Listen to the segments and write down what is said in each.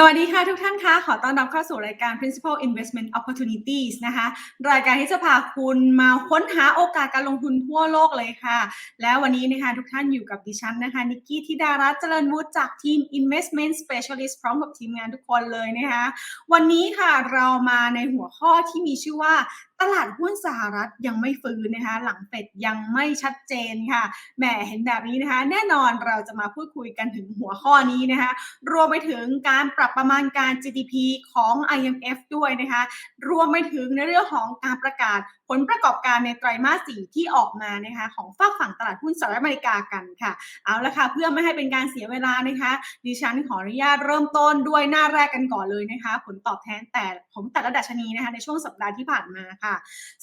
สวัสดีค่ะทุกท่านคะขอต้อนรับเข้าสู่รายการ Principal Investment Opportunities นะคะ รายการที่จะพาคุณมาค้นหาโอกาสการลงทุนทั่วโลกเลยค่ะ แล้ววันนี้นะคะทุกท่านอยู่กับดิฉันนะคะนิกกี้ธิดารัตน์เจริญวุฒิจากทีม Investment Specialist พร้อมกับทีมงานทุกคนเลยนะคะ วันนี้ค่ะเรามาในหัวข้อที่มีชื่อว่า ตลาดหุ้นสหรัฐยังไม่ฟื้นนะคะ หลังเฟดยังไม่ชัดเจนค่ะแหมเห็นแบบนี้นะคะ แน่นอนเราจะมาพูดคุยกันถึงหัวข้อนี้นะคะ รวมไปถึงการปรับประมาณการ GDP ของ IMF ด้วยนะคะ รวมไปถึงในเรื่องของการประกาศผลประกอบการในไตรมาสสี่ที่ออกมานะคะ ของฝากฝั่งตลาดหุ้นสหรัฐอเมริกากันค่ะ เอาละค่ะ เพื่อไม่ให้เป็นการเสียเวลานะคะ ดิฉันขออนุญาตเริ่มต้นด้วยหน้าแรกกันก่อนเลยนะคะ ผลตอบแทนแต่ของแต่ละดัชนีนะคะ ในช่วงสัปดาห์ที่ผ่านมาค่ะ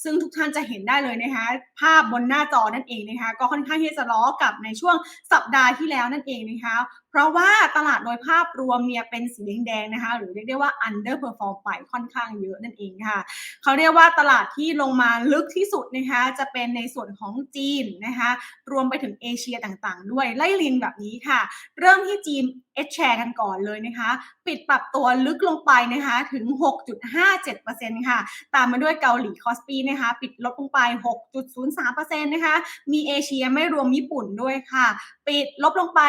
ซึ่งทุกท่านจะเห็นได้เลยนะคะ ภาพบนหน้าจอนั่นเองนะคะ ก็ค่อนข้างที่จะล้อกับในช่วงสัปดาห์ที่แล้วนั่นเองนะคะ ราะว่าตลาดโดยภาพรวมเนี่ยเป็นสีแดงๆนะคะ หรือเรียกได้ว่า underperform ไปค่อนข้างเยอะนั่นเองค่ะ เขาเรียกว่าตลาดที่ลงมาลึกที่สุดนะคะจะเป็นในส่วนของจีนนะคะรวมไปถึงเอเชียต่างๆ ด้วยไล่ลินแบบนี้ค่ะ เริ่มที่จีนเอชแชร์กันก่อนเลยนะคะ ปิดปรับตัวลึกลงไปนะคะถึง 6.57%ค่ะ ตามมาด้วยเกาหลีคอสปีนะคะ ปิดลดลงไป 6.03%นะคะ มีเอเชียไม่รวมญี่ปุ่นด้วยค่ะ ปิดลบลงไป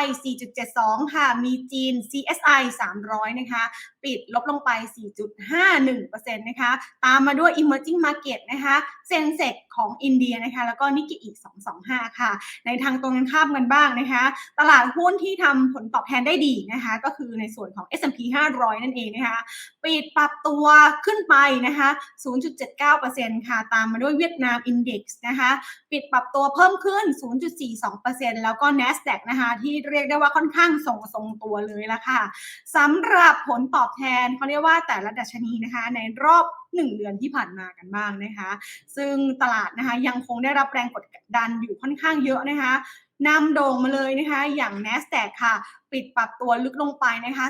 4.72 ค่ะ มีจีน CSI 300 นะคะ ปิดลบลงไป 4.51%นะคะ ตามมาด้วย emerging market นะคะเซนเซกของอินเดียนะคะ แล้วก็นิกเกอีก 225 ค่ะ ในทางตรงกันข้ามกันบ้างนะคะ ตลาดหุ้นที่ทำผลตอบแทนได้ดีนะคะ ก็คือในส่วนของ S&P 500 นั่นเองนะคะ ปิดปรับตัวขึ้นไปนะคะ 0.79%ค่ะ ตามมาด้วยเวียดนาม Index นะคะ ปิดปรับตัวเพิ่มขึ้น 0.42%แล้วก็ NASDAQ นะคะที่เรียกได้ว่าค่อนข้างทรงทรงตัวเลยละค่ะสำหรับผลตอบแทนเขาเรียกว่าแต่ละดัชนีนะคะในรอบ1เดือนที่ผ่านมากันบ้างนะคะ ซึ่งตลาดนะคะยังคงได้รับแรงกดดันอยู่ค่อนข้างเยอะนะคะนำโด่งมาเลยนะคะอย่าง NASDAQ ค่ะ ปิดปรับตัวลึกลงไปนะคะ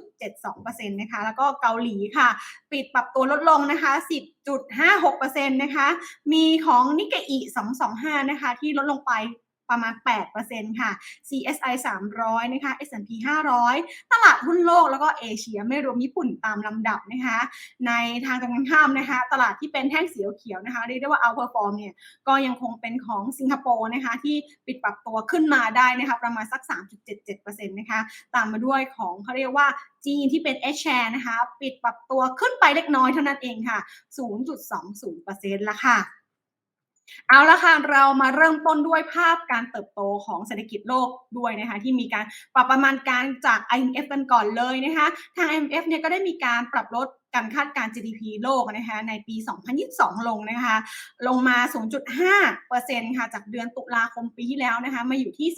12.72%นะคะแล้วก็เกาหลีค่ะ ปิดปรับตัวลดลงนะคะ 10.56%นะคะมีของนิกเกอี225 นะคะที่ลดลงไป ประมาณ 8%ค่ะ CSI 300 นะคะ S&P 500 ตลาดหุ้นโลกแล้วก็เอเชียไม่รวมญี่ปุ่นตามลำดับนะคะ ในทางตรงกันข้ามนะคะ ตลาดที่เป็นแท่งสีเขียวนะคะ เรียกได้ว่า outperform เนี่ยก็ยังคงเป็นของสิงคโปร์นะคะ ที่ปิดปรับตัวขึ้นมาได้นะคะ ประมาณสัก 3.77%นะคะ ตามมาด้วยของเขาเรียกว่าจีนที่เป็น H share นะคะ ปิดปรับตัวขึ้นไปเล็กน้อยเท่านั้นเองค่ะ 0.20%ละค่ะ เอาละค่ะเรามาเริ่มต้นด้วยภาพการเติบโตของเศรษฐกิจโลกด้วยนะคะที่มีการปรับประมาณการจาก IMF กันก่อนเลยนะคะทาง IMF เนี่ยก็ได้มีการปรับลด การคาดการ GDP โลกนะคะในปี 2022 ลงนะคะลงมา 0.5%ค่ะจากเดือนตุลาคมปีที่แล้วนะคะมาอยู่ที่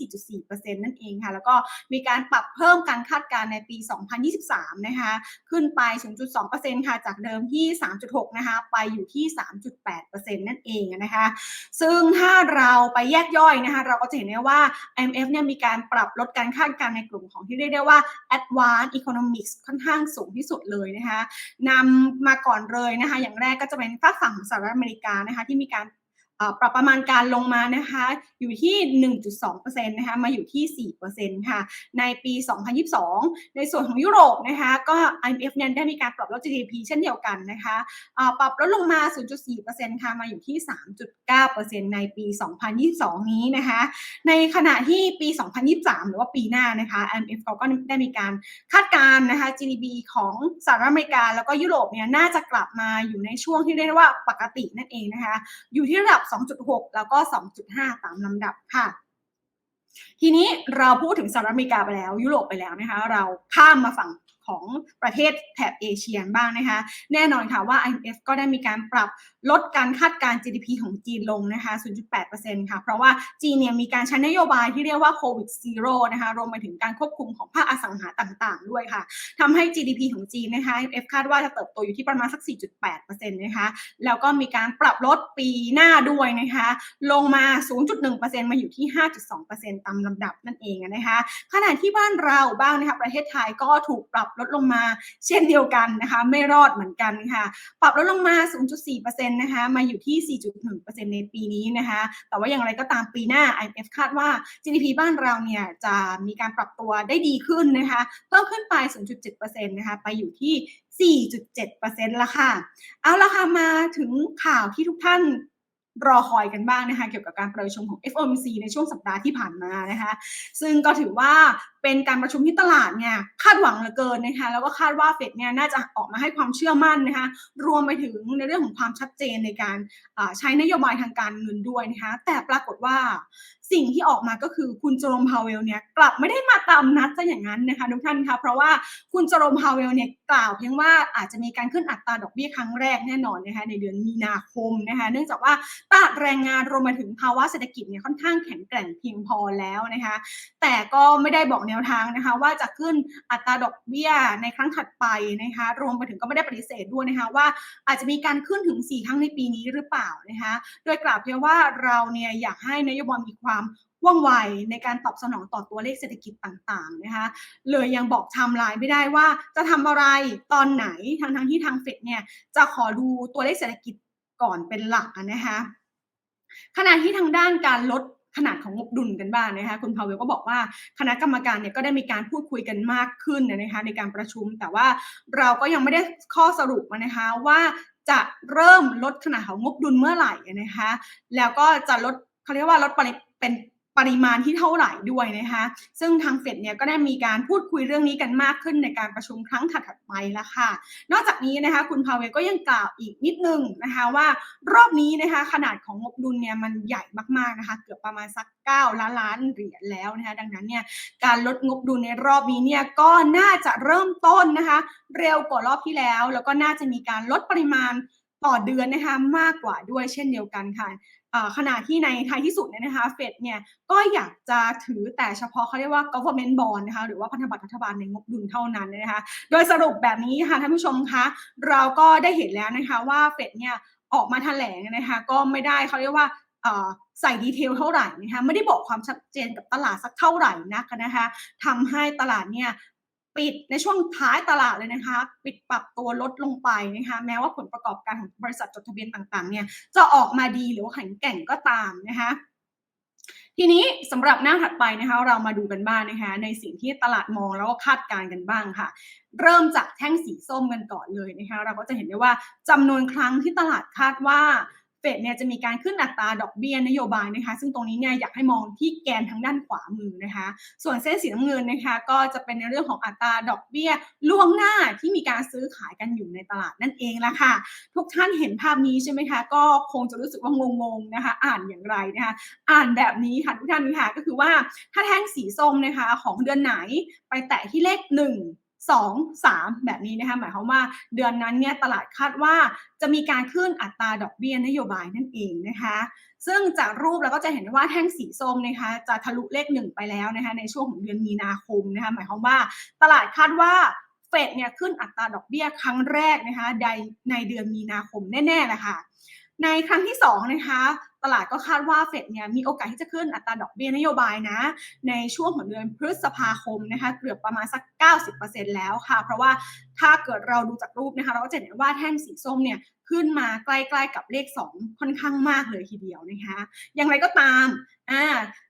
4.4%นั่นเองค่ะแล้วก็มีการปรับเพิ่มการคาดการในปี 2023 นะคะขึ้นไป 0.2%ค่ะจากเดิมที่ 3.6 นะคะไปอยู่ที่ 3.8%นั่นเองนะคะซึ่งถ้าเราไปแยกย่อยนะคะเราก็จะเห็นได้ว่า IMF เนี่ยมีการปรับลดการคาดการในกลุ่มของที่เรียกได้ว่า Advanced Economics ค่อนข้างสูงที่สุดเลยนะคะนำมาก่อนเลยนะคะ อย่างแรกก็จะเป็นฝากฝั่งของสหรัฐอเมริกานะคะที่มีการ ปรับประมาณการลงมานะคะอยู่ที่ 1.2%นะคะมาอยู่ที่ 4%ค่ะในปี 2022 ในส่วนของยุโรปนะคะก็ IMF เนี่ยได้มีการปรับลด GDP เช่นเดียวกันนะคะปรับลดลงมา 0.4%ค่ะมาอยู่ที่ 3.9%ในปี 2022 นี้นะคะในขณะที่ปี 2023 หรือว่าปีหน้านะคะ IMF เขาก็ได้มีการคาดการณ์นะคะ GDP ของสหรัฐอเมริกา แล้วก็ยุโรปเนี่ยน่าจะกลับมาอยู่ในช่วงที่เรียกว่าปกตินั่นเองนะคะอยู่ที่ระดับ2.6 แล้วก็ 2.5 ตามลำดับค่ะ ทีนี้เราพูดถึงสหรัฐอเมริกาไปแล้ว ยุโรปไปแล้วนะคะ เราข้ามมาฝั่ง ของประเทศแถบเอเชียบ้างนะคะ แน่นอนค่ะว่า IMF ก็ได้มีการปรับลดการคาดการ GDP ของจีนลงนะคะ 0.8%ค่ะ เพราะว่าจีนเนี่ยมีการใช้นโยบายที่เรียกว่าโควิดซีโร่นะคะ รวมไปถึงการควบคุมของภาคอสังหาต่างๆ ด้วยค่ะ ทำให้ GDP ของจีนนะคะ IMF คาดว่าจะเติบโตอยู่ที่ประมาณสัก 4.8%นะคะ แล้วก็มีการปรับลดปีหน้าด้วยนะคะ ลงมา 0.1%มาอยู่ที่ 5.2%ตามลำดับนั่นเองนะคะ ขณะที่บ้านเราบ้างนะคะ ประเทศไทยก็ถูกปรับลดลงมา เช่นเดียวกันนะคะไม่รอดเหมือนกันค่ะ ปรับลดลงมา 0.4%นะคะมาอยู่ที่ 4.1%ในปีนี้นะคะแต่ว่าอย่างไรก็ตามปีหน้า IMF คาดว่า GDP บ้านเราเนี่ยจะมีการปรับตัวได้ดีขึ้นนะคะเพิ่มขึ้นไป 0.7%นะคะไปอยู่ที่ 4.7%ละค่ะ เอาละค่ะ มาถึงข่าวที่ทุกท่านรอคอยกันบ้างนะคะ เกี่ยวกับการประชุมของ FOMC ในช่วงสัปดาห์ที่ผ่านมานะคะ ซึ่งก็ถือว่า เป็นการประชุมที่ตลาดเนี่ยคาดหวังเหลือเกินนะคะแล้วก็คาดว่าเฟดเนี่ยน่าจะออกมาให้ความเชื่อมั่นนะคะรวมไปถึงในเรื่องของความชัดเจนในการใช้นโยบายทางการเงินด้วยนะคะแต่ปรากฏว่าสิ่งที่ออกมาก็คือคุณจอรมพาวเวลเนี่ยกลับไม่ได้มาตามนัดซะอย่างนั้นนะคะทุกท่านคะเพราะว่าคุณจอรมพาวเวลเนี่ยกล่าวเพียงว่าอาจจะมีการขึ้นอัตราดอกเบี้ยครั้งแรกแน่นอนนะคะในเดือนมีนาคมนะคะเนื่องจากว่าตลาดแรงงานรวมมาถึงภาวะเศรษฐกิจเนี่ยค่อนข้างแข็งแกร่งเพียงพอแล้วนะคะแต่ก็ไม่ได้บอกแนวทางนะคะ ว่าจะขึ้นอัตราดอกเบี้ยในครั้งถัดไปนะคะ รวมไปถึงก็ไม่ได้ปฏิเสธด้วยนะคะว่าอาจจะมีการขึ้นถึง 4 ครั้งในปีนี้หรือเปล่านะคะ โดยกล่าวเพียงว่าเราเนี่ยอยากให้นโยบายมีความว่องไวในการตอบสนองต่อตัวเลขเศรษฐกิจต่างๆนะคะเลยยังบอกไทม์ไลน์ไม่ได้ว่าจะทำอะไรตอนไหนทั้งทั้งที่ทางเฟดเนี่ยจะขอดูตัวเลขเศรษฐกิจก่อนเป็นหลักนะคะขณะที่ทางด้านการลด ขนาดของงบดุลกันบ้างนะคะคุณพาวเวลก็บอกว่าคณะกรรมการเนี่ยก็ได้มีการพูดคุยกันมากขึ้นนะคะในการประชุม แต่ว่าเราก็ยังไม่ได้ข้อสรุปนะคะว่าจะเริ่มลดขนาดของงบดุลเมื่อไหร่นะคะ แล้วก็จะลดเขาเรียกว่าลดปริเป็น ปริมาณที่เท่าไหร่ด้วยนะคะซึ่งทางเฟดเนี่ยก็ได้มีการพูดคุยเรื่องนี้กันมากขึ้นในการประชุมครั้งถัดๆไปแล้วค่ะ นอกจากนี้นะคะคุณพาวเวลก็ยังกล่าวอีกนิดนึงนะคะว่ารอบนี้นะคะขนาดของงบดุลเนี่ยมันใหญ่มากๆนะคะเกือบประมาณสัก 9 ล้านล้านเหรียญแล้วนะคะดังนั้นเนี่ยการลดงบดุลในรอบนี้เนี่ยก็น่าจะเริ่มต้นนะคะเร็วกว่ารอบที่แล้ว แล้วก็น่าจะมีการลดปริมาณต่อเดือนนะคะมากกว่าด้วยเช่นเดียวกันค่ะ ขณะที่ในท้ายที่สุดเนี่ยนะคะเฟดเนี่ยก็อยากจะถือแต่เฉพาะเขาเรียกว่า government bond นะคะหรือว่าพันธบัตรรัฐบาลในงบดุลเท่านั้นนะคะโดยสรุปแบบนี้ค่ะท่านผู้ชมคะเราก็ได้เห็นแล้วนะคะว่าเฟดเนี่ยออกมาแถลงนะคะก็ไม่ได้เขาเรียกว่าใส่ดีเทลเท่าไหร่นะคะไม่ได้บอกความชัดเจนกับตลาดสักเท่าไหร่นักนะคะทำให้ตลาดเนี่ย ปิดในช่วงท้ายตลาดเลยนะคะ ปิดปรับตัวลดลงไปนะคะแม้ว่าผลประกอบการของบริษัทจดทะเบียนต่างๆเนี่ยจะออกมาดีหรือว่าแข็งแกร่งก็ตามนะคะทีนี้สำหรับหน้าถัดไปนะคะเรามาดูกันบ้างนะคะ ในสิ่งที่ตลาดมองแล้วก็คาดการณ์กันบ้างค่ะ เริ่มจากแท่งสีส้มกันก่อนเลยนะคะ เราก็จะเห็นได้ว่าจำนวนครั้งที่ตลาดคาดว่า ดเนี่ยจะมีการขึ้นอัตราดอกเบี้ยนโยบายนะคะ ซึ่งตรงนี้เนี่ยอยากให้มองที่แกนทางด้านขวามือนะคะ ส่วนเส้นสีน้ำเงินนะคะ ก็จะเป็นในเรื่องของอัตราดอกเบี้ยล่วงหน้าที่มีการซื้อขายกันอยู่ในตลาดนั่นเองละค่ะ ทุกท่านเห็นภาพนี้ใช่ไหมคะ ก็คงจะรู้สึกว่างงๆนะคะ อ่านอย่างไรนะคะ อ่านแบบนี้ค่ะทุกท่านค่ะก็คือว่าถ้าแท่งสีส้มนะคะของเดือนไหนไปแตะที่เลขหนึ่ง 2 3 แบบนี้นะคะหมายความว่าเดือนนั้นเนี่ยตลาดคาดว่าจะมีการขึ้นอัตราดอกเบี้ยนโยบายนั่นเองนะคะ ซึ่งจากรูปเราก็จะเห็นว่าแท่งสีส้มนะคะจะทะลุเลขหนึ่งไปแล้วนะคะในช่วงของเดือนมีนาคมนะคะหมายความว่าตลาดคาดว่าเฟดเนี่ยขึ้นอัตราดอกเบี้ยครั้งแรกนะคะในในเดือนมีนาคมแน่ๆแหละค่ะในครั้งที่2นะคะ ลาดก็คาดว่าเฟดเนี่ยมีโอกาสที่จะขึ้นอัตราดอกเบี้ยนโยบายนะ ในช่วงของเดือนพฤษภาคมนะคะเกือบประมาณสัก 90%แล้วค่ะ เพราะว่าถ้าเกิดเราดูจากรูปนะคะ เราก็จะเห็นว่าแท่งสีส้มเนี่ยขึ้นมาใกล้ๆกับเลข 2 ค่อนข้างมากเลยทีเดียวนะคะ อย่างไรก็ตามอ่า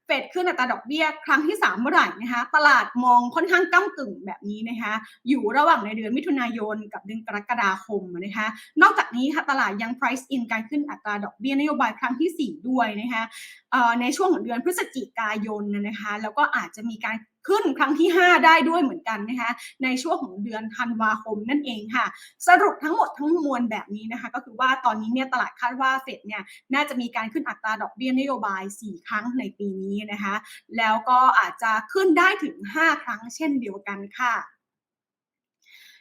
เฟดขึ้นอัตราดอกเบี้ยครั้งที่ 3 เมื่อไหร่นะคะตลาดมองค่อนข้างก้ากึ่งแบบนี้นะคะอยู่ระหว่างในเดือนมิถุนายนกับเดือนกรกฎาคมนะคะนอกจากนี้ค่ะตลาดยัง price in การขึ้นอัตราดอกเบี้ยนโยบายครั้งที่ 4 ด้วยนะคะในช่วงของเดือนพฤศจิกายนนะคะแล้วก็อาจจะมีการ ขึ้นครั้งที่ 5 ได้ด้วยเหมือนกันนะคะในช่วงของเดือนธันวาคมนั่นเองค่ะ สรุปทั้งหมดทั้งมวลแบบนี้นะคะ ก็คือว่าตอนนี้เนี่ยตลาดคาดว่าเฟดเนี่ยน่าจะมีการขึ้นอัตราดอกเบี้ยนโยบาย 4 ครั้งในปีนี้นะคะ แล้วก็อาจจะขึ้นได้ถึง 5 ครั้งเช่นเดียวกันค่ะ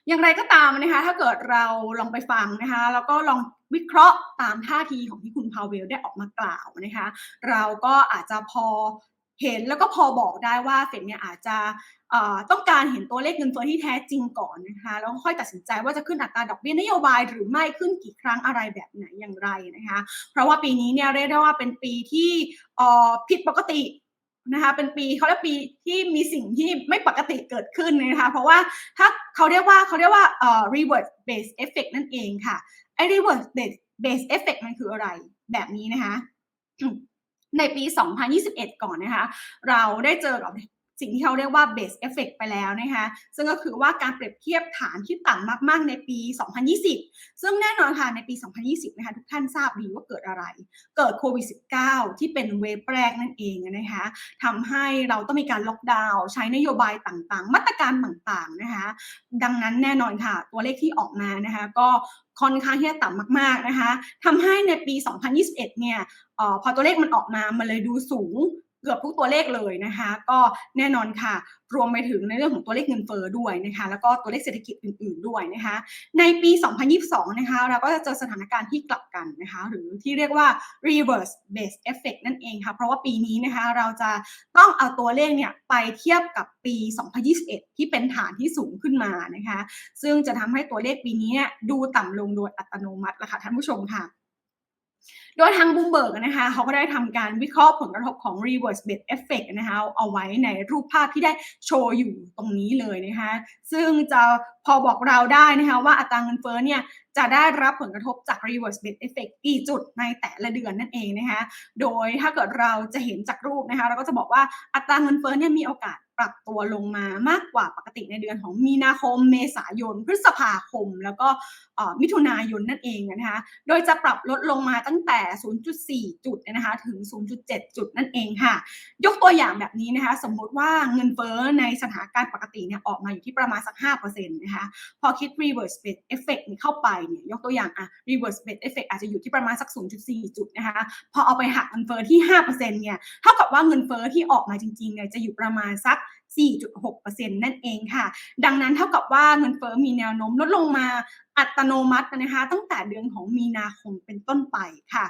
อย่างไรก็ตามนะคะ ถ้าเกิดเราลองไปฟังนะคะ แล้วก็ลองวิเคราะห์ตามท่าทีของที่คุณพาวเวลได้ออกมากล่าวนะคะ เราก็อาจจะพอ เห็นแล้วก็พอบอกได้ว่าเฟดเนี่ยอาจจะต้องการเห็นตัวเลขเงินเฟ้อที่แท้จริงก่อนนะคะแล้วค่อยตัดสินใจว่าจะขึ้นอัตราดอกเบี้ยนโยบายหรือไม่ขึ้นกี่ครั้งอะไรแบบไหนอย่างไรนะคะเพราะว่าปีนี้เนี่ยเรียกได้ว่าเป็นปีที่ผิดปกตินะคะเป็นปีเขาเรียกปีที่มีสิ่งที่ไม่ปกติเกิดขึ้นนะคะเพราะว่าถ้าเขาเรียกว่าเขาเรียกว่าเอ่อ reward based effect นั่นเองค่ะไอ้ reward based effect มันคืออะไรแบบนี้นะคะ ในปี 2021 ก่อนนะคะ เราได้เจอกับ สิ่งที่เขาเรียกว่า base effect ไปแล้วนะคะซึ่งก็คือว่าการเปรียบเทียบฐานที่ต่ำมาก ๆ ในปี 2020 ซึ่งแน่นอนค่ะในปี 2020 นะคะทุกท่านทราบดีว่าเกิดอะไร เกิดโควิด -19 ที่เป็นเวฟแรกนั่นเองนะคะทำให้เราต้องมีการล็อกดาวน์ใช้นโยบายต่างๆ มาตรการต่างๆนะคะดังนั้นแน่นอนค่ะ ตัวเลขที่ออกมานะคะก็ค่อนข้างที่จะต่ำมาก ๆ นะคะทำให้ในปี 2021 เนี่ยออพอตัวเลขมันออกมา มันเลยดูสูง เกือบทุกตัวเลขเลยนะคะ ก็แน่นอนค่ะ รวมไปถึงในเรื่องของตัวเลขเงินเฟ้อด้วยนะคะ แล้วก็ตัวเลขเศรษฐกิจอื่น ๆด้วยนะคะ ในปี 2022 นะคะ เราก็จะเจอสถานการณ์ที่กลับกันนะคะ หรือที่เรียกว่า reverse base effect นั่นเองค่ะ เพราะว่าปีนี้นะคะเราจะต้องเอาตัวเลขเนี่ยไปเทียบกับปี 2021 ที่เป็นฐานที่สูงขึ้นมานะคะ ซึ่งจะทำให้ตัวเลขปีนี้ดูต่ำลงโดยอัตโนมัติละค่ะท่านผู้ชมค่ะ โดยทางบูมเบิร์กนะคะเขาก็ได้ทำการวิเคราะห์ผลกระทบของ reverse base effect นะคะเอาไว้ในรูปภาพที่ได้โชว์อยู่ตรงนี้เลยนะคะซึ่งจะพอบอกเราได้นะคะว่าอัตราเงินเฟ้อเนี่ยจะได้รับผลกระทบจาก reverse base effect กี่จุดในแต่ละเดือนนั่นเองนะคะโดยถ้าเกิดเราจะเห็นจากรูปนะคะเราก็จะบอกว่าอัตราเงินเฟ้อเนี่ยมีโอกาส ปรับตัวลงมามากกว่าปกติในเดือนของมีนาคม เมษายน พฤษภาคม แล้วก็มิถุนายนนั่นเองนะคะ โดยจะปรับลดลงมาตั้งแต่ 0.4 จุดนะคะถึง 0.7 จุดนั่นเองค่ะ ยกตัวอย่างแบบนี้นะคะ สมมติว่าเงินเฟ้อในสถานการณ์ปกติเนี่ยออกมาอยู่ที่ประมาณสัก 5%นะคะ พอคิด reverse base effect นี่เข้าไปเนี่ยยกตัวอย่างอะ reverse base effect อาจจะอยู่ที่ประมาณสัก 0.4 จุดนะคะ พอเอาไปหักเงินเฟ้อที่ 5%เนี่ย เท่ากับว่าเงินเฟ้อที่ออกมาจริงๆเนี่ยจะอยู่ประมาณสัก4.6%นั่นเองค่ะ ดังนั้นเท่ากับว่าเงินเฟ้อมีแนวโน้มลดลงมาอัตโนมัตินะคะ ตั้งแต่เดือนของมีนาคมเป็นต้นไปค่ะ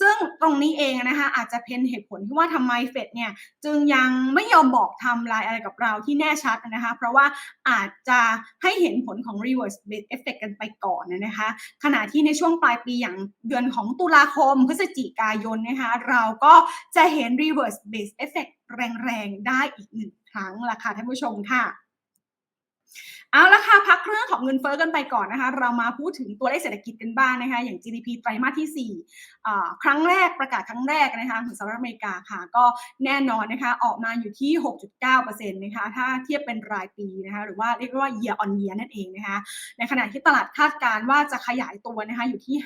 ซึ่งตรงนี้เองนะคะอาจจะเป็นเหตุผลที่ว่าทำไมเฟดเนี่ยจึงยังไม่ยอมบอกทำลายอะไรกับเราที่แน่ชัดนะคะ เพราะว่าอาจจะให้เห็นผลของ reverse base effect กันไปก่อนนะคะ ขณะที่ในช่วงปลายปีอย่างเดือนของตุลาคมพฤศจิกายนนะคะ เราก็จะเห็น reverse base effect แรงๆ ได้อีกหนึ่ง ครั้งละค่ะท่านผู้ชมค่ะ เอาละค่ะพักเรื่องของเงินเฟ้อกันไปก่อนนะคะ เรามาพูดถึงตัวเลขเศรษฐกิจกันบ้างนะคะ อย่าง GDP ไตรมาสที่ 4 ครั้งแรกประกาศครั้งแรกนะคะของสหรัฐอเมริกาค่ะ ก็แน่นอนนะคะ ออกมาอยู่ที่ 6.9%นะคะถ้าเทียบเป็นรายปีนะคะหรือว่าเรียกว่า year on year นั่นเองนะคะ ในขณะที่ตลาดคาดการว่าจะขยายตัวนะคะอยู่ที่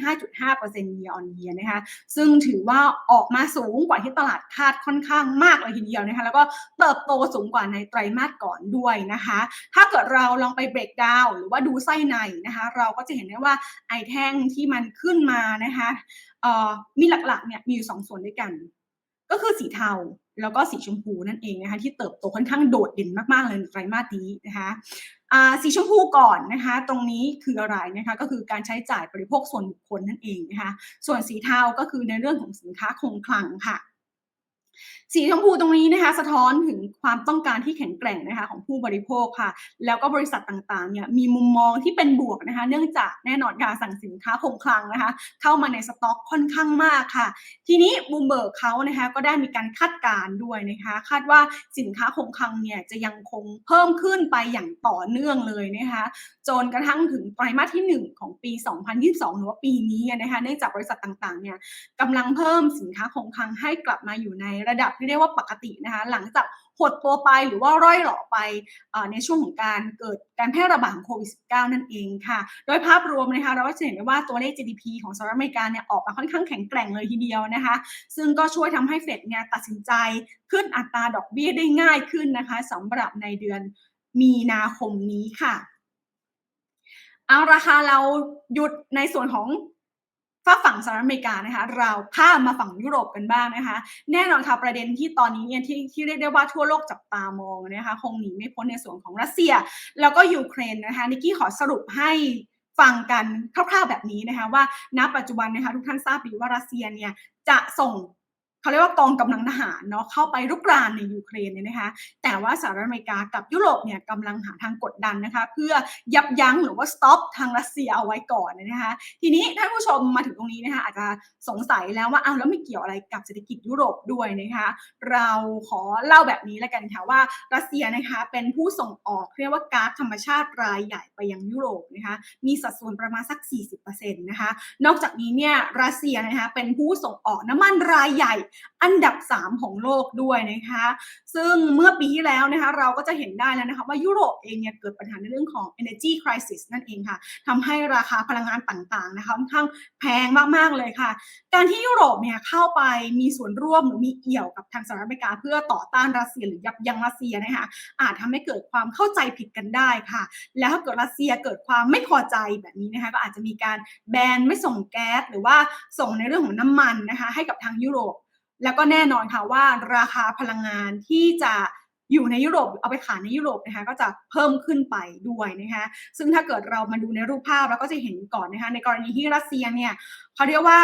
5.5% year on year นะคะซึ่งถือว่าออกมาสูงกว่าที่ตลาดคาดค่อนข้างมากเลยทีเดียวนะคะแล้วก็เติบโตสูงกว่าในไตรมาสก่อนด้วยนะคะ ถ้าเกิดเราลองไปเบรกดาวหรือว่าดูไส้ในนะคะเราก็จะเห็นได้ว่าไอแท่งที่มันขึ้นมานะคะมีหลักๆเนี่ยมีอยู่สองส่วนด้วยกัน ก็คือสีเทาแล้วก็สีชมพูนั่นเองนะคะที่เติบโตค่อนข้างโดดเด่นมากๆเลยในไตรมาสนี้นะคะสีชมพูก่อนนะคะตรงนี้คืออะไรนะคะก็คือการใช้จ่ายบริโภคส่วนบุคคลนั่นเองนะคะส่วนสีเทาก็คือในเรื่องของสินค้าคงคลังค่ะ สีชมพูตรงนี้นะคะ สะท้อนถึงความต้องการที่แข็งแกร่งนะคะของผู้บริโภคค่ะ แล้วก็บริษัทต่างๆเนี่ยมีมุมมองที่เป็นบวกนะคะ เนื่องจากแน่นอนการสั่งสินค้าคงคลังนะคะ เข้ามาในสต็อกค่อนข้างมากค่ะ ทีนี้บูมเบิร์กเขานะคะก็ได้มีการคาดการณ์ด้วยนะคะ คาดว่าสินค้าคงคลังเนี่ยจะยังคงเพิ่มขึ้นไปอย่างต่อเนื่องเลยนะคะจนกระทั่งถึงไตรมาสที่ 1 ของปี 2022 หรือว่าปีนี้นะคะเนื่องจากบริษัทต่างๆเนี่ยกำลังเพิ่มสินค้าคงคลังให้กลับมาอยู่ในระระดับที่เรียกว่าปกตินะคะหลังจากหดตัวไปหรือว่าร่อยหล่อไปในช่วงของการเกิดการแพร่ระบาดของโควิด -19 นั่นเองค่ะ โดยภาพรวมนะคะเราก็จะเห็นได้ว่าตัวเลข GDP ของสหรัฐอเมริกาเนี่ยออกมาค่อนข้างแข็งแกร่งเลยทีเดียวนะคะ ซึ่งก็ช่วยทำให้เฟดเนี่ยตัดสินใจขึ้นอัตราดอกเบี้ยได้ง่ายขึ้นนะคะสำหรับในเดือนมีนาคมนี้ค่ะ เอาราคาเราหยุดในส่วนของ ฝ้าฝั่งสหรัฐอเมริกานะคะเราข้ามมาฝั่งยุโรปกันบ้างนะคะ แน่นอนค่ะประเด็นที่ตอนนี้เนี่ยที่ที่เรียกได้ว่าทั่วโลกจับตามองนะคะคงหนีไม่พ้นในส่วนของรัสเซีย แล้วก็ยูเครนนะคะนิกกี้ขอสรุปให้ฟังกันคร่าวๆแบบนี้นะคะว่าณปัจจุบันนะคะทุกท่านทราบดีว่ารัสเซียเนี่ยจะส่ง เขาเรียกว่ากองกำลังทหารเนาะเข้าไปรุกรานในยูเครนเนี่ยนะคะ แต่ว่าสหรัฐอเมริกากับยุโรปเนี่ยกำลังหาทางกดดันนะคะ เพื่อยับยั้งหรือว่า stop ทางรัสเซียเอาไว้ก่อนนะคะ ทีนี้ท่านผู้ชมมาถึงตรงนี้นะคะอาจจะสงสัยแล้วว่าอ้าวแล้วไม่เกี่ยวอะไรกับเศรษฐกิจยุโรปด้วยนะคะ เราขอเล่าแบบนี้แล้วกันค่ะว่ารัสเซียนะคะเป็นผู้ส่งออกเรียกว่าก๊าซธรรมชาติรายใหญ่ไปยังยุโรปนะคะมีสัดส่วนประมาณสัก 40%นะคะนอกจากนี้เนี่ยรัสเซียนะคะเป็นผู้ส่งออกน้ำมันรายใหญ่อันดับ 3 ของโลกด้วยนะคะ ซึ่งเมื่อปีที่แล้วนะคะเราก็จะเห็นได้แล้วนะคะว่ายุโรปเองเนี่ยเกิดปัญหาในเรื่องของ energy crisis นั่นเองค่ะทำให้ราคาพลังงานต่างๆนะคะค่อนข้างแพงมากๆเลยค่ะ การที่ยุโรปเนี่ยเข้าไปมีส่วนร่วมหรือมีเอี่ยวกับทางสหรัฐอเมริกา เพื่อต่อต้านรัสเซียหรือยับยั้งรัสเซียนะคะอาจทำให้เกิดความเข้าใจผิดกันได้ค่ะ แล้วถ้าเกิดรัสเซียเกิดความไม่พอใจแบบนี้นะคะก็อาจจะมีการแบนไม่ส่งแก๊สหรือว่าส่งในเรื่องของน้ำมันนะคะให้กับทางยุโรป แล้วก็แน่นอนค่ะว่าราคาพลังงานที่จะอยู่ในยุโรปเอาไปขายในยุโรปนะคะก็จะเพิ่มขึ้นไปด้วยนะคะซึ่งถ้าเกิดเรามาดูในรูปภาพเราก็จะเห็นก่อนนะคะในกรณีที่รัสเซียเนี่ยเขาเรียกว่า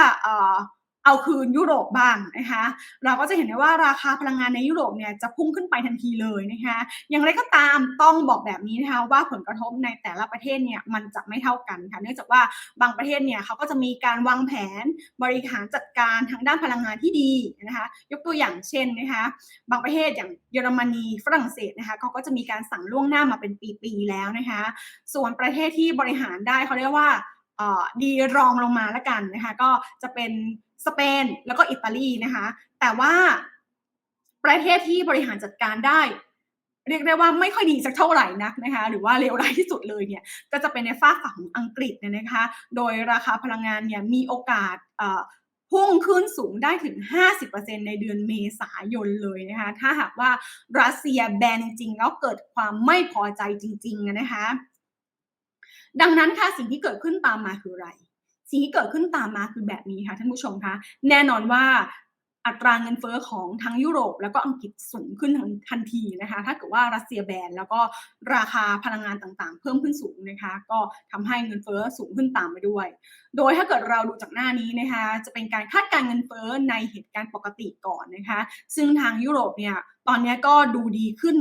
เอาคืนยุโรปบ้างนะคะเราก็จะเห็นได้ว่าราคาพลังงานในยุโรปเนี่ยจะพุ่งขึ้นไปทันทีเลยนะคะอย่างไรก็ตามต้องบอกแบบนี้นะคะว่าผลกระทบในแต่ละประเทศเนี่ยมันจะไม่เท่ากันค่ะเนื่องจากว่าบางประเทศเนี่ยเขาก็จะมีการวางแผนบริหารจัดการทางด้านพลังงานที่ดีนะคะยกตัวอย่างเช่นนะคะบางประเทศอย่างเยอรมนีฝรั่งเศสนะคะเขาก็จะมีการสั่งล่วงหน้ามาเป็นปีๆแล้วนะคะส่วนประเทศที่บริหารได้เขาเรียกว่า ดีรองลงมาแล้วกันนะคะก็จะเป็นสเปนแล้วก็อิตาลีนะคะแต่ว่าประเทศที่บริหารจัดการได้ เรียกได้ว่าไม่ค่อยดีสักเท่าไหร่นักนะคะหรือว่าเลวร้ายที่สุดเลยเนี่ยก็จะเป็นในฝ้าฝั่งของอังกฤษเนี่ยนะคะโดยราคาพลังงานเนี่ยมีโอกาสพุ่งขึ้นสูงได้ถึง 50%ในเดือนเมษายนเลยนะคะ ถ้าหากว่ารัสเซียแบนจริงๆแล้วเกิดความไม่พอใจจริงๆนะคะ ดังนั้นค่ะสิ่งที่เกิดขึ้นตามมาคืออะไร สิ่งที่เกิดขึ้นตามมาคือแบบนี้ค่ะท่านผู้ชมคะแน่นอนว่าอัตราเงินเฟอ้อของทั้งยุโรป แล้วก็อังกฤษสูงขึ้นทันทีนะคะถ้าเกิดว่ารัสเซียแบนแล้วก็ราคาพลังงานต่างๆ เพิ่มขึ้นสูงนะคะก็ทำให้เงินเฟอ้อสูงขึ้นตามไปด้วย โดยถ้าเกิดเราดูจากหน้านี้นะคะจะเป็นการคาดการเงินเฟอ้อในเหตุการณ์ปกติก่อนนะคะซึ่งทางยุโรปเนี่ยตอนนี้ก็ดูดีขึ้น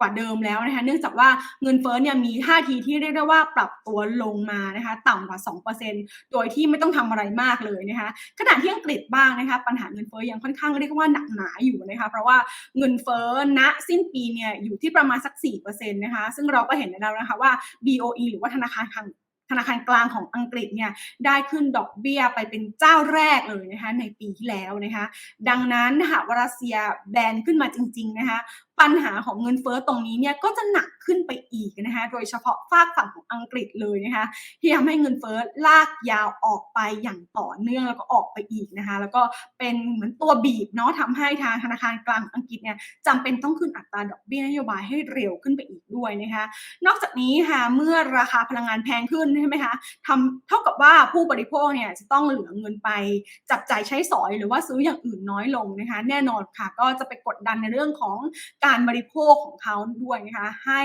กว่าเดิมแล้วนะคะเนื่องจากว่าเงินเฟ้อเนี่ยมีท่าทีที่เรียกได้ว่าปรับตัวลงมานะคะต่ำกว่า 2%โดยที่ไม่ต้องทำอะไรมากเลยนะคะขณะที่อังกฤษบ้างนะคะปัญหาเงินเฟ้อยังค่อนข้างเรียกว่าหนักหนาอยู่นะคะเพราะว่าเงินเฟ้อณสิ้นปีเนี่ยอยู่ที่ประมาณสัก4%นะคะซึ่งเราก็เห็นแล้วนะคะว่า BOE หรือว่าธนาคารทางธนาคารกลางของอังกฤษเนี่ยได้ขึ้นดอกเบี้ยไปเป็นเจ้าแรกเลยนะคะในปีที่แล้วนะคะดังนั้นหากวรัสเซียแบนขึ้นมาจริงๆนะคะ ปัญหาของเงินเฟ้อตรงนี้เนี่ยก็จะหนักขึ้นไปอีกนะคะ โดยเฉพาะฝากฝั่งของอังกฤษเลยนะคะที่ทำให้เงินเฟ้อลากยาวออกไปอย่างต่อเนื่องแล้วก็ออกไปอีกนะคะ แล้วก็เป็นเหมือนตัวบีบเนาะทำให้ทางธนาคารกลางอังกฤษเนี่ยจำเป็นต้องขึ้นอัตราดอกเบี้ยนโยบายให้เร็วขึ้นไปอีกด้วยนะคะ นอกจากนี้ค่ะเมื่อราคาพลังงานแพงขึ้นใช่ไหมคะทำเท่ากับว่าผู้บริโภคเนี่ยจะต้องเหลือเงินไปจับจ่ายใช้สอยหรือว่าซื้ออย่างอื่นน้อยลงนะคะ แน่นอนค่ะก็จะไปกดดันในเรื่องของการบริโภคของเขาด้วยนะคะให้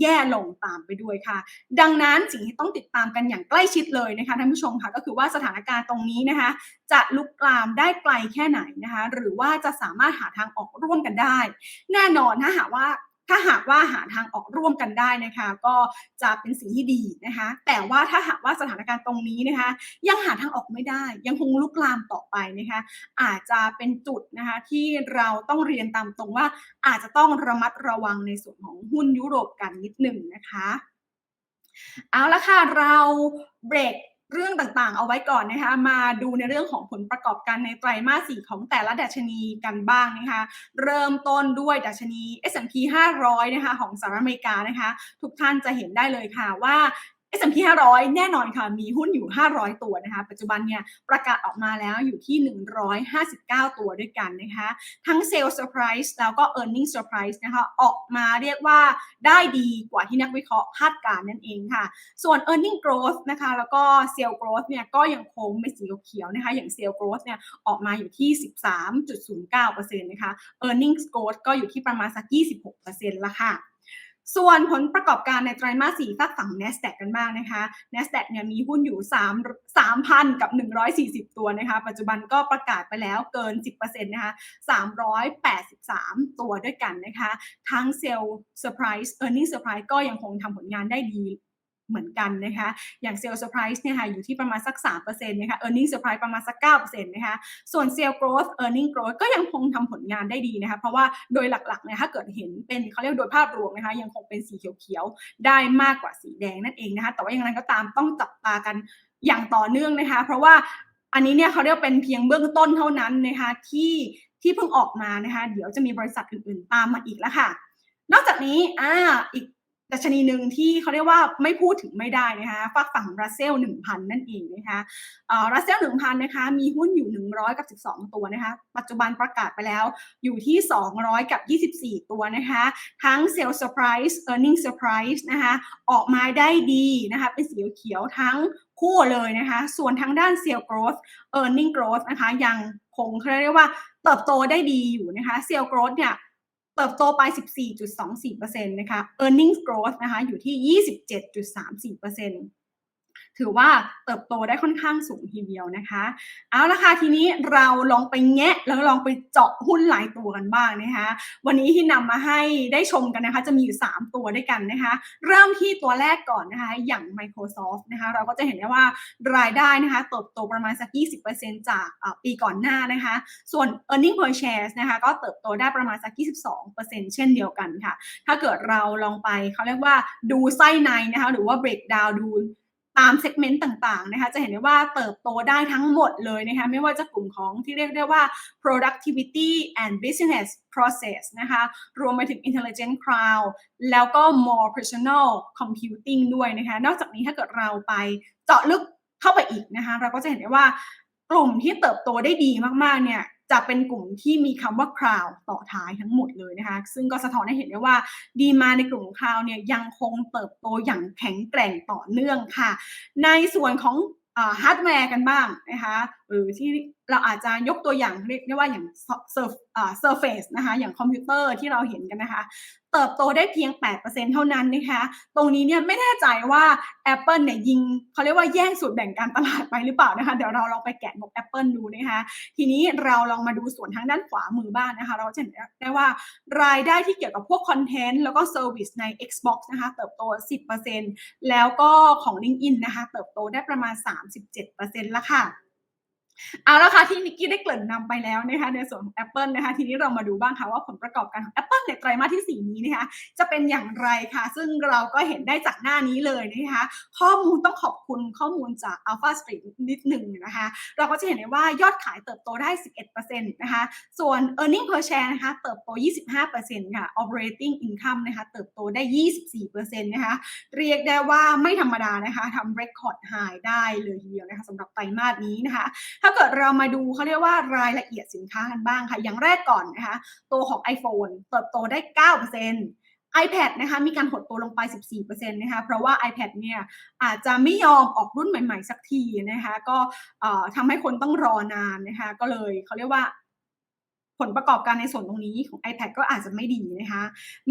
แย่ลงตามไปด้วยค่ะ ดังนั้นสิ่งที่ต้องติดตามกันอย่างใกล้ชิดเลยนะคะท่านผู้ชมค่ะก็คือว่าสถานการณ์ตรงนี้นะคะ จะลุกลามได้ไกลแค่ไหนนะคะ หรือว่าจะสามารถหาทางออกร่วมกันได้ แน่นอนถ้าหากว่า ถ้าหากว่าหาทางออกร่วมกันได้นะคะ ก็จะเป็นสิ่งที่ดีนะคะ แต่ว่าถ้าหากว่าสถานการณ์ตรงนี้นะคะ ยังหาทางออกไม่ได้ ยังคงลุกลามต่อไปนะคะ อาจจะเป็นจุดนะคะที่เราต้องเรียนตามตรงว่า อาจจะต้องระมัดระวังในส่วนของหุ้นยุโรปกันนิดหนึ่งนะคะ เอาละค่ะเราเบรก เรื่องต่างๆ เอาไว้ก่อนนะคะมาดูในเรื่องของผลประกอบการในไตรมาสสี่ของแต่ละดัชนีกันบ้างนะคะเริ่มต้นด้วยดัชนี S&P 500 นะคะของสหรัฐอเมริกานะคะทุกท่านจะเห็นได้เลยค่ะว่า S&P 500 แน่นอนค่ะ มีหุ้นอยู่ 500 ตัวนะคะ ปัจจุบันเนี่ยประกาศออกมาแล้วอยู่ที่ 159 ตัวด้วยกันนะคะ ทั้ง Sales Surprise แล้วก็ Earning Surprise นะคะ ออกมาเรียกว่าได้ดีกว่าที่นักวิเคราะห์คาดการณ์นั่นเองค่ะ ส่วน Earning Growth นะคะ แล้วก็ Sales Growth เนี่ยก็ยังคงเป็นสีเขียวนะคะ อย่าง Sales Growth เนี่ยออกมาอยู่ที่ 13.09%นะคะ Earnings Growth ก็อยู่ที่ประมาณสัก 26%ละค่ะ ส่วนผลประกอบการในไตรมาส4ฝากฝั่ง NASDAQ กันบ้างนะคะ NASDAQ เนี่ยมีหุ้นอยู่ 3 3,000 กับ 140 ตัวนะคะ ปัจจุบันก็ประกาศไปแล้วเกิน 10%นะคะ383 ตัวด้วยกันนะคะ ทั้งเซลล์เซอร์ไพรส์เออร์เน็งเซอร์ไพรส์ก็ยังคงทำผลงานได้ดี เหมือนกันนะคะ อย่างเซลล์เซอร์ไพรส์เนี่ยค่ะอยู่ที่ประมาณสัก3%นะคะ e a r n i n g surprise ประมาณสัก9%นะคะ ส่วนเซลล์ growth earning growth ก็ยังคงทำผลงานได้ดีนะคะ เพราะว่าโดยหลักๆเนี่ยถ้าเกิดเห็นเป็นเขาเรียกโดยภาพรวมนะคะ ยังคงเป็นสีเขียวๆ ได้มากกว่าสีแดงนั่นเองนะคะ แต่ว่าอย่างไรก็ตามต้องจับตากันอย่างต่อเนื่องนะคะ เพราะว่าอันนี้เนี่ยเขาเรียกเป็นเพียงเบื้องต้นเท่านั้นนะคะที่ที่เพิ่งออกมานะคะ เดี๋ยวจะมีบริษัทอื่นๆ ตามมาอีกแล้วค่ะ นอกจากนี้อ่าอีก ดัชนีหนึ่งที่เขาเรียกว่าไม่พูดถึงไม่ได้นะคะฝากฝั่งรัสเซล1,000นั่นเองนะคะรัสเซล1,000นนะคะมีหุ้นอยู่ 100 กับ 12 ตัวนะคะ ปัจจุบันประกาศไปแล้วอยู่ที่ 200 กับ 24 ตัวนะคะ ทั้งเซลล์เซอร์ไพรส์เออร์เน็งเซอร์ไพรส์นะคะออกมาได้ดีนะคะเป็นสีเขียวทั้งคู่เลยนะคะ ส่วนทางด้านเซลล์โกรธเออร์เน็งโกรธนะคะยังคงเขาเรียกว่าเติบโตได้ดีอยู่นะคะเซลล์โกรธเนี่ย เติบโตไป 14.24%นะคะ earnings growth นะคะอยู่ที่ 27.34% ถือว่าเติบโตได้ค่อนข้างสูงทีเดียวนะคะ เอาละค่ะทีนี้เราลองไปแงะแล้วลองไปเจาะหุ้นหลายตัวกันบ้างนะคะ วันนี้ที่นำมาให้ได้ชมกันนะคะ จะมีอยู่ 3 ตัวด้วยกันนะคะ เริ่มที่ตัวแรกก่อนนะคะ อย่าง Microsoft นะคะเราก็จะเห็นได้ว่ารายได้นะคะเติบโตประมาณสัก 20%จากปีก่อนหน้านะคะ ส่วน e a r n i n g per share นะคะก็เติบโตได้ประมาณสัก 22%เช่นเดียวกันค่ะ ถ้าเกิดเราลองไปเขาเรียกว่าดูไส้ในนะคะ หรือว่า break down ดู ตามเซกเมนต์ต่างๆนะคะจะเห็นได้ว่าเติบโตได้ทั้งหมดเลยนะคะไม่ว่าจะกลุ่มของที่เรียกได้ว่า productivity and business process นะคะรวมไปถึง intelligent cloud แล้วก็ more personal computing ด้วยนะคะนอกจากนี้ถ้าเกิดเราไปเจาะลึกเข้าไปอีกนะคะเราก็จะเห็นได้ว่ากลุ่มที่เติบโตได้ดีมากๆเนี่ย จะเป็นกลุ่มที่มีคำว่า cloud ต่อท้ายทั้งหมดเลยนะคะ ซึ่งก็สะท้อนให้เห็นได้ว่า ดีมาในกลุ่ม cloud เนี่ยยังคงเติบโตอย่างแข็งแกร่งต่อเนื่องค่ะ ในส่วนของฮาร์ดแวร์กันบ้างนะคะ หรือที่เราอาจจะยกตัวอย่างเรียกได้ว่าอย่างเซอร์เฟซนะคะอย่างคอมพิวเตอร์ที่เราเห็นกันนะคะ เติบโตได้เพียง 8%เท่านั้นนะคะ ตรงนี้เนี่ยไม่แน่ใจว่า Apple เนี่ยยิงเขาเรียกว่าแย่งสูตรแบ่งการตลาดไปหรือเปล่านะคะ เดี๋ยวเราลองไปแกะงบ Apple ดูนะคะ ทีนี้เราลองมาดูส่วนทางด้านขวามือบ้างนะคะ เราจะเห็นได้ว่ารายได้ที่เกี่ยวกับพวกคอนเทนต์แล้วก็เซอร์วิสใน Xbox นะคะเติบโต 10%แล้วก็ของ LinkedIn นะคะเติบโตได้ประมาณ 37%ละค่ะ เอาละค่ะที่นิกกี้ได้เกริ่นนำไปแล้วนะคะในส่วนของ Apple นะคะทีนี้เรามาดูบ้างค่ะว่าผลประกอบการของ Apple ในไตรมาสที่ 4 นี้นะคะจะเป็นอย่างไรค่ะ ซึ่งเราก็เห็นได้จากหน้านี้เลยนะคะข้อมูลต้องขอบคุณข้อมูลจาก Alpha Street นิดหนึ่งนะคะเราก็จะเห็นได้ว่ายอดขายเติบโตได้ 11%นะคะส่วน e a r n i n g per share นะคะเติบโต 25%ค่ะ operating income นะคะเติบโตได้ 24%นะคะเรียกได้ว่าไม่ธรรมดานะคะทำ record high ได้เลยทีเดียวนะคะสำหรับไตรมาสนี้นะคะาเกิดเรามาดูเขาเรียกว่ารายละเอียดสินค้ากันบ้างค่ะ อย่างแรกก่อนนะคะ ตัวของ iPhone เติบโตได้ 9% iPad นะคะมีการหดตัวลงไป 14%นะคะเพราะว่า iPad เนี่ยอาจจะไม่ยอมออกรุ่นใหม่ ๆ สักทีนะคะก็ทำให้คนต้องรอนานนะคะก็เลยเขาเรียกว่า ผลประกอบการในส่วนตรงนี้ของ iPad ก็อาจจะไม่ดีนะคะ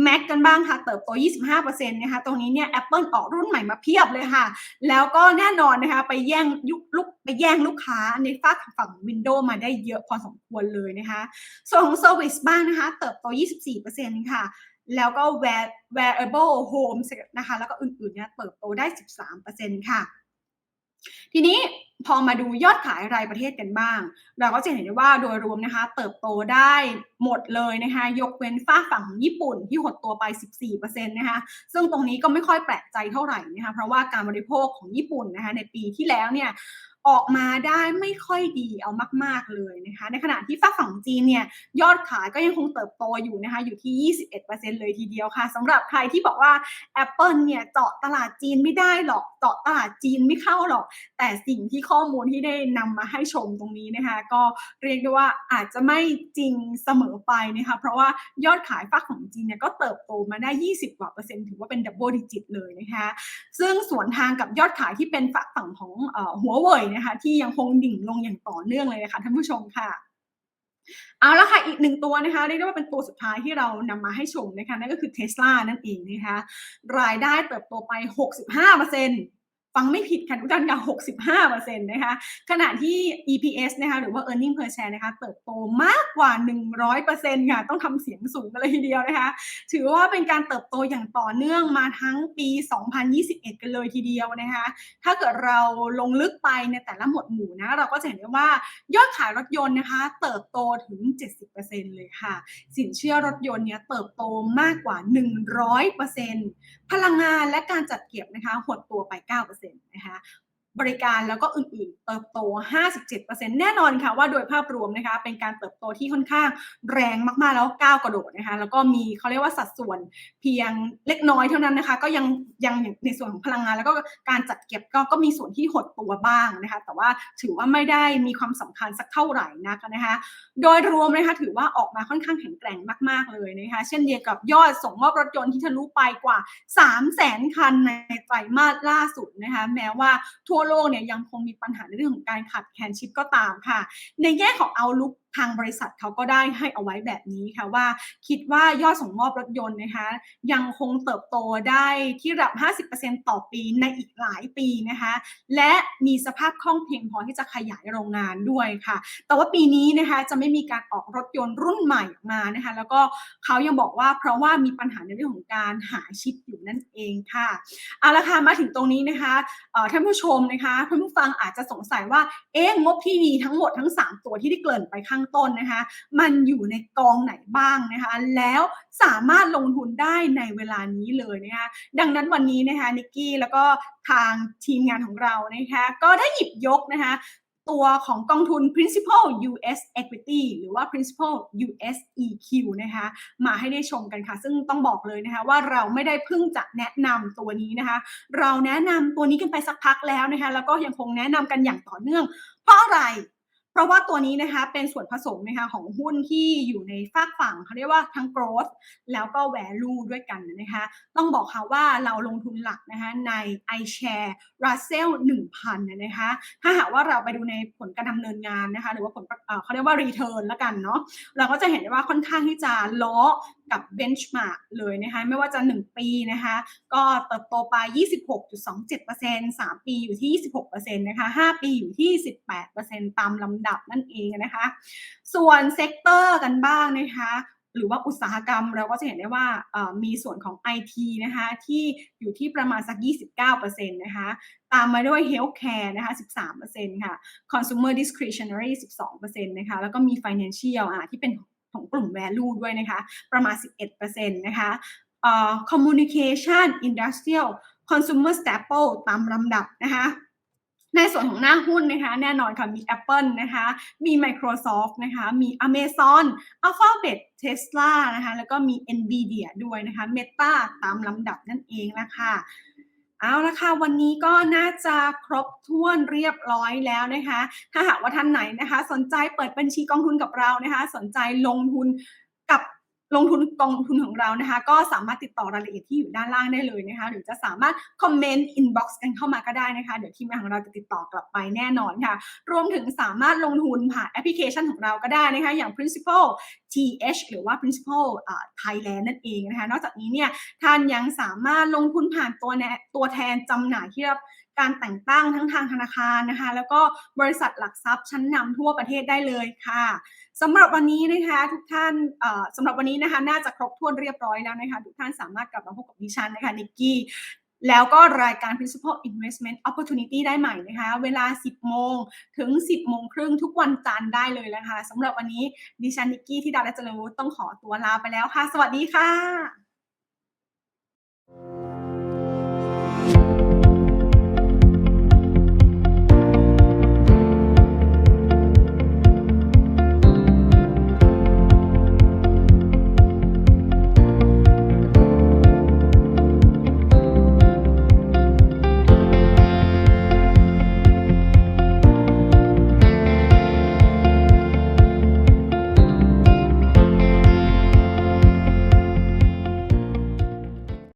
Mac กันบ้างค่ะ เติบโต 25%นะคะ ตรงนี้เนี่ย Apple ออกรุ่นใหม่มาเพียบเลยค่ะ แล้วก็แน่นอนนะคะ ไปแย่งยุคลุกไปแย่งลูกค้าในฝั่งฝั่ง Windows มาได้เยอะพอสมควรเลยนะคะ ส่วนของ Service บ้างนะคะ เติบโต 24%ค่ะแล้วก็ wearable home นะคะ แล้วก็อื่นๆเนี่ยเติบโตได้ 13%ค่ะ ทีนี้พอมาดูยอดขายรายประเทศกันบ้าง เราก็จะเห็นได้ว่าโดยรวมนะคะ เติบโตได้หมดเลยนะคะ ยกเว้นฝ้าฝั่งของญี่ปุ่นที่หดตัวไป 14%นะคะ ซึ่งตรงนี้ก็ไม่ค่อยแปลกใจเท่าไหร่นะคะ เพราะว่าการบริโภคของญี่ปุ่นนะคะในปีที่แล้วเนี่ย ออกมาได้ไม่ค่อยดีเอามาก ๆ เลยนะคะ ในขณะที่ฝั่งฝั่งจีนเนี่ยยอดขายก็ยังคงเติบโตอยู่นะคะ อยู่ที่ 21%เลยทีเดียวค่ะสำหรับใครที่บอกว่า Apple เนี่ยเจาะตลาดจีนไม่ได้หรอกเจาะตลาดจีนไม่เข้าหรอก แต่สิ่งที่ข้อมูลที่ได้นำมาให้ชมตรงนี้นะคะ ก็เรียกได้ว่าอาจจะไม่จริงเสมอไปนะคะ เพราะว่ายอดขายฝั่งของจีนเนี่ยก็เติบโตมาได้ 20 กว่าเปอร์เซ็นต์ถือว่าเป็นดับเบิลดิจิตเลยนะคะ ซึ่งสวนทางกับยอดขายที่เป็นฝั่งของหัวเว่ยนะคะ ที่ยังคงดิ่งลงอย่างต่อเนื่องเลยนะคะท่านผู้ชมค่ะเอาละค่ะอีกหนึ่งตัวนะคะเรียกได้ว่าเป็นตัวสุดท้ายที่เรานำมาให้ชมนะคะนั่นก็คือเท sla นั่นเองนะคะรายได้เติบโตไป 65% ฟังไม่ผิดค่ะทุกท่านค่ะ65%นะคะขณะที่ EPS นะคะหรือว่า Earning per share นะคะเติบโตมากกว่า 100%ค่ะต้องทำเสียงสูงกันเลยทีเดียวนะคะ ถือว่าเป็นการเติบโตอย่างต่อเนื่องมาทั้งปี 2021 กันเลยทีเดียวนะคะ ถ้าเกิดเราลงลึกไปในแต่ละหมวดหมู่นะเราก็จะเห็นได้ว่ายอดขายรถยนต์นะคะ เติบโตถึง 70%เลยค่ะ สินเชื่อรถยนต์เนี่ยเติบโตมากกว่า 100%พลังงานและการจัดเก็บนะคะหดตัวไป 9%นะคะ บริการแล้วก็อื่นๆ เติบโต 57%แน่นอนค่ะว่าโดยภาพรวมนะคะเป็นการเติบโตที่ค่อนข้างแรงมากๆแล้วก้าวกระโดดนะคะแล้วก็มีเขาเรียกว่าสัดส่วนเพียงเล็กน้อยเท่านั้นนะคะ ก็ยังยังในส่วนของพลังงาน แล้วก็การจัดเก็บก็ก็มีส่วนที่หดตัวบ้างนะคะ แต่ว่าถือว่าไม่ได้มีความสำคัญสักเท่าไหร่นักนะคะ โดยรวมนะคะถือว่าออกมาค่อนข้างแข็งแกร่งมาก ๆเลยนะคะเช่นเดียวกับยอดส่งมอบรถยนต์ที่ทะลุไปกว่า 3 0 0แสนคันในไตรมาสล่าสุดนะคะแม้ว่าทั่วโลกเนี่ยยังคงมีปัญหาในเรื่องของการขาดแคลนชิปก็ตามค่ะ ในแง่ของเอาลุก ทางบริษัทเขาก็ได้ให้เอาไว้แบบนี้ค่ะว่า คิดว่ายอดส่งมอบรถยนต์นะคะ ยังคงเติบโตได้ที่ระดับ 50%ต่อปีในอีกหลายปีนะคะ และมีสภาพคล่องเพียงพอที่จะขยายโรงงานด้วยค่ะ แต่ว่าปีนี้นะคะจะไม่มีการออกรถยนต์รุ่นใหม่มานะคะ แล้วก็เขายังบอกว่าเพราะว่ามีปัญหาในเรื่องของการหาชิปอยู่นั่นเองค่ะเอาละค่ะมาถึงตรงนี้นะคะท่านผู้ชมนะคะท่านผู้ฟังอาจจะสงสัยว่าเอ๊ะงบที่มีทั้งหมดทั้ง 3 ตัวที่ได้เกริ่นไปข้างต้นนะคะ มันอยู่ในกองไหนบ้างนะคะ แล้วสามารถลงทุนได้ในเวลานี้เลยนะคะ ดังนั้นวันนี้นะคะนิกกี้แล้วก็ทางทีมงานของเรานะคะก็ได้หยิบยกนะคะตัวของกองทุน principal US equity หรือว่า principal US EQ นะคะ มาให้ได้ชมกันค่ะ ซึ่งต้องบอกเลยนะคะ ว่าเราไม่ได้เพิ่งจะแนะนำตัวนี้นะคะ เราแนะนำตัวนี้กันไปสักพักแล้วนะคะ แล้วก็ยังคงแนะนำกันอย่างต่อเนื่อง เพราะอะไร เพราะว่าตัวนี้นะคะเป็นส่วนผสมนะคะของหุ้นที่อยู่ในฝากฝั่งเขาเรียกว่าทั้ง growth แล้วก็ value ด้วยกันนะคะต้องบอกค่ะว่าเราลงทุนหลักนะคะใน iShare Russell 1000นะคะถ้าหากว่าเราไปดูในผลการดำเนินงานนะคะหรือว่าผลเขาเรียกว่า return แล้วกันเนาะเราก็จะเห็นได้ว่าค่อนข้างที่จะล้อ กับ benchmark เลยนะคะไม่ว่าจะ 1 ปีนะคะก็เติบโตไป 26.27% 3 ปีอยู่ที่ 26%นะคะ5 ปีอยู่ที่ 18%ตามลำดับนั่นเองนะคะ ส่วนเซกเตอร์กันบ้างนะคะหรือว่าอุตสาหกรรมเราก็จะเห็นได้ว่ามีส่วนของ IT นะคะที่อยู่ที่ประมาณสัก 29%นะคะตามมาด้วย Healthcare นะคะ 13%ค่ะ Consumer Discretionary 12%นะคะแล้วก็มี Financial อะที่เป็นของ ของกลุ่ม value ด้วยนะคะ ประมาณ 11%นะคะ uh, communication industrial consumer staple ตามลำดับนะคะในส่วนของหน้าหุ้นนะคะแน่นอนค่ะมี Apple นะคะมี Microsoft นะคะมี Amazon Alphabet Tesla นะคะแล้วก็มี Nvidia ด้วยนะคะ Meta ตามลำดับนั่นเองนะคะ เอาละค่ะวันนี้ก็น่าจะครบถ้วนเรียบร้อยแล้วนะคะ ถ้าหากว่าท่านไหนนะคะ สนใจเปิดบัญชีกองทุนกับเรานะคะ สนใจลงทุน ลงทุนกองทุนของเรานะคะ ก็สามารถติดต่อรายละเอียดที่อยู่ด้านล่างได้เลยนะคะ หรือจะสามารถคอมเมนต์อินบ็อกซ์กันเข้ามาก็ได้นะคะ เดี๋ยวทีมงานของเราจะติดต่อกลับไปแน่นอนค่ะ รวมถึงสามารถลงทุนผ่านแอปพลิเคชันของเราก็ได้นะคะ อย่าง principal th หรือว่า principal Thailand นั่นเองนะคะ นอกจากนี้เนี่ยท่านยังสามารถลงทุนผ่านตัวแตัวแทนจำหน่ายที่รับ การแต่งตั้งทั้งทางธนาคารนะคะ แล้วก็บริษัทหลักทรัพย์ชั้นนำทั่วประเทศได้เลยค่ะสำหรับวันนี้นะคะทุกท่านสำหรับวันนี้นะคะน่าจะครบถ้วนเรียบร้อยแล้วนะคะทุกท่านสามารถกลับมาพบกับดิฉันนะคะนิกกี้แล้วก็รายการ Principal Investment Opportunity ได้ใหม่นะคะ เวลา 10 โมงถึง 10 โมงครึ่งทุกวันจันทร์ได้เลยนะคะสำหรับวันนี้ดิฉันนิกกี้ที่ดาและเจริญวุฒิต้องขอตัวลาไปแล้วค่ะ สวัสดีค่ะ